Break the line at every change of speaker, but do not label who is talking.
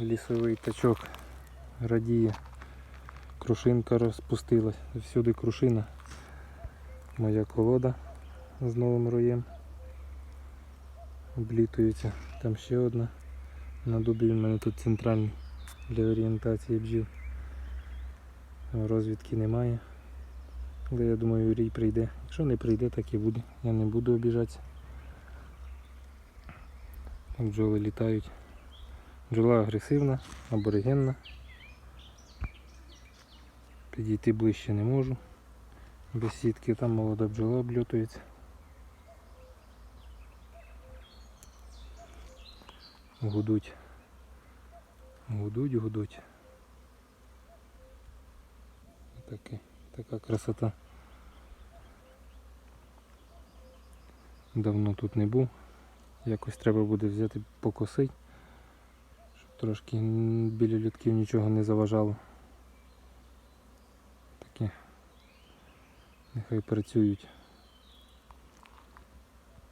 Лісовий тачок радіє. Крушинка розпустилась. Всюди крушина. Моя колода з новим роєм. Облітується. Там ще одна. На дубі в мене тут центральний для орієнтації бджіл. Розвідки немає. Але я думаю, рій прийде. Якщо не прийде, так і буде. Я не буду обіжатися. Бджоли літають. Бджола агресивна, аборигенна. Підійти ближче не можу. Без сітки там молода бджола обльотується. Гудуть. Гудуть, гудуть. Таке, така красота. Давно тут не був. Якось треба буде взяти покосити, щоб трошки біля людків нічого не заважало. Таке. Нехай працюють.